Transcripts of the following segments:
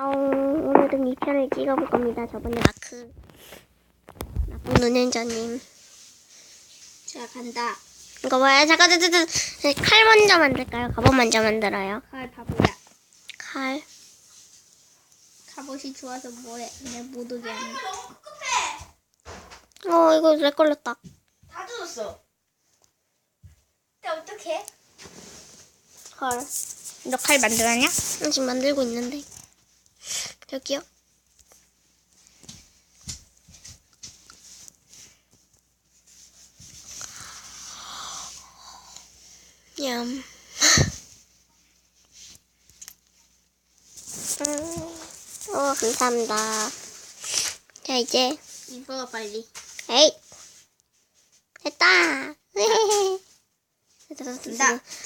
어, 오늘은 이 편을 찍어볼 겁니다. 저번에 마크 나쁜 운전자님. 자 간다. 이거 뭐야? 잠깐, 잠깐, 잠깐. 칼 먼저 만들까요? 갑옷 먼저 만들어요. 칼 바보야. 칼. 갑옷이 좋아서 뭐해? 내못 오게 하는. 너무 급해. 어, 이거 렉 걸렸다. 다 젖었어. 근데 어떡해? 헐. 너 칼 만들었냐? 음, 지금 만들고 있는데. 여기요. 얌. 음, 어, 감사합니다. 자, 이제, 이거 빨리. 에이! 됐다!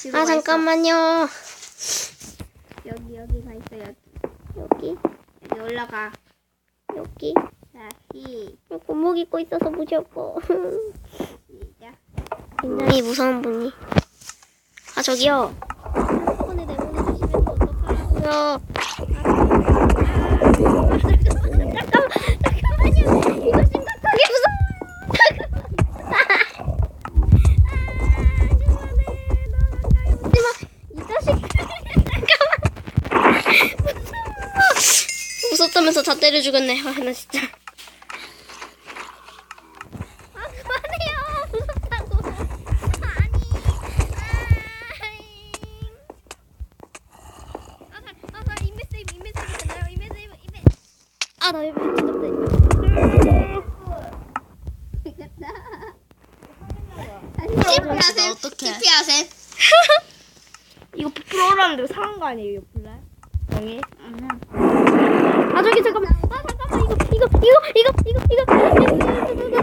뒤로 아. 잠깐만요. 여기 여기 가 있어 여기. 여기, 여기 올라가. 여기. 자 시. 고목 입고 있어서. 시작. 굉장히 무서운 분이. 아 저기요. 핸드폰에 내보내주시면 어떡하라고요. 잠깐만, 무섭다면서 다 때려 죽었네. 아, 나 진짜. 아, 그만해요. 무섭다고. 아니. 아, 아, 나 이메 세이브, 이메 세이브 되나요? 이메 세이브, 이메. 아, 나 이메 TP 어떡해. TP 하셈. 이거 부풀어 오라는데 상한 거 아니에요, 이거 불날? 영희? 아, 저기 잠깐만. 아, 잠깐만. 이거, 이거, 이거, 이거, 이거, 이거.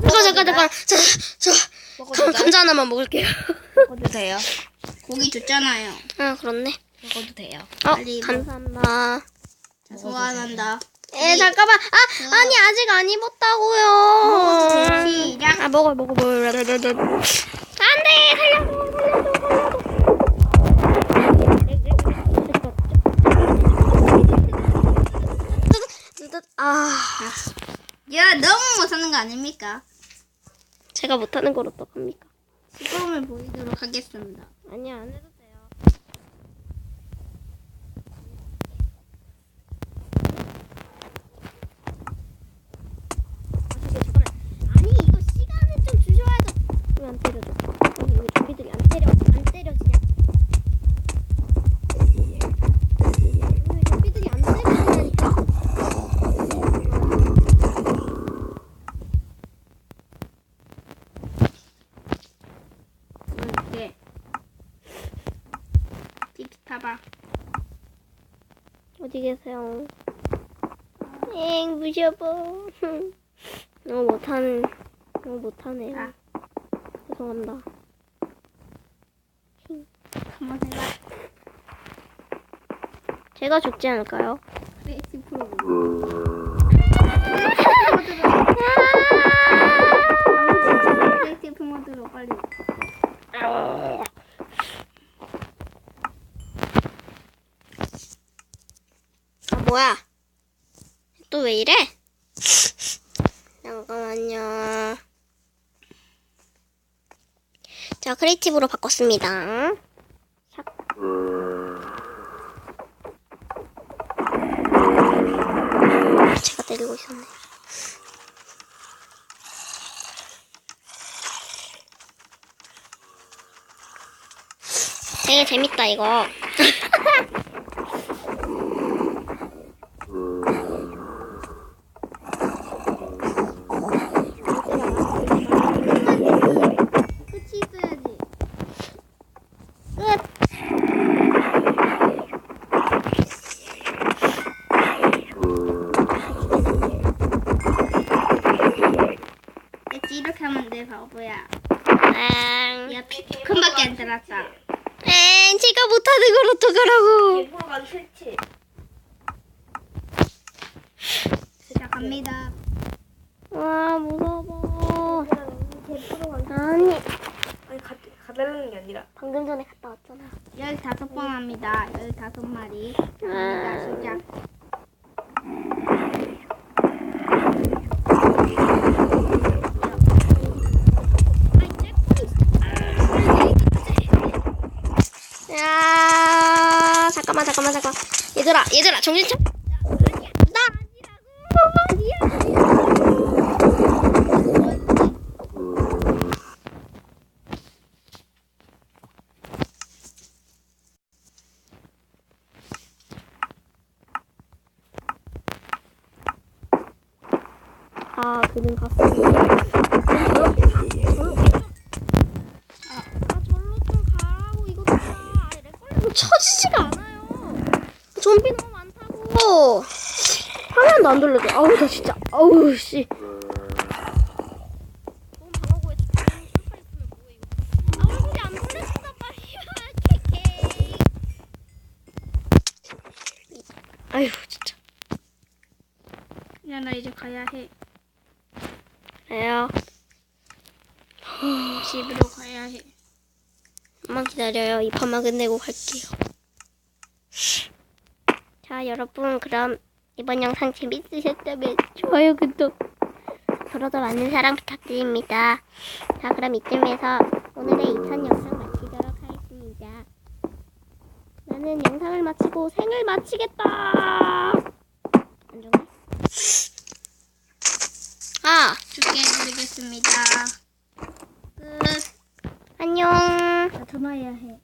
잠깐, 잠깐, 잠깐. 저, 저, 감, 감자 하나만 먹을게요. 먹어도 돼요. 고기 줬잖아요. 아, 그렇네. 먹어도 돼요. 어, 빨리. 감사합니다. 자, 소환한다. 에, 잠깐만. 아, 아니, 아직 안 입었다고요. 시작. 아, 먹어, 먹어, 먹어. 안 돼, 살려줘, 살려줘, 살려줘. 아, 야 너무 못하는 거 아닙니까? 제가 못하는 걸 어떡합니까? 시범을 보이도록 하겠습니다. 아니야, 안 해도 어디 계세요? 엥, 무셔보. 너무 못하는, 너무 못하네. 아. 죄송합니다. 한번 해봐. 제가 죽지 않을까요? 그래, 10% 뭐야? 또 왜 이래? 잠깐만요. 자, 크리에이티브로 바꿨습니다. 샥. 제가 때리고 있었네. 되게 재밌다, 이거. 하면 돼, 바보야. 엥. 야, 피부큰밖에 안 들었다. 엥, 제가 못하는 걸 어떡하라고. 시작합니다 와, 무서워. 아니, 아니 가, 가달라는 게 아니라 방금 전에 갔다 왔잖아. 열다섯 번 합니다. 열다섯 마리. 아. 잠깐만 잠깐만 잠깐. 얘들아 얘들아 정신 차. 아 그는 갔습니다. 아 절로 좀 가라고 이거 걸로 쳐지지가 않아요. 좀비 너무 많다고. 화면도 안 돌려줘. 아우 나 진짜. 아우 씨. 아. 아휴 진짜. 야, 나 이제 가야 해. 왜요? 집으로 가야 해. 좀만 기다려요. 이 판만 끝내고 갈게요. 자, 여러분, 그럼 이번 영상 재밌으셨다면 좋아요, 구독, 앞으로도 많은 사랑 부탁드립니다. 자, 그럼 이쯤에서 오늘의 2편 영상 마치도록 하겠습니다. 나는 영상을 마치고 생을 마치겠다. 안 좋네. 아, 죽게 해드리겠습니다. 끝. 안녕. 나 전화해야 해.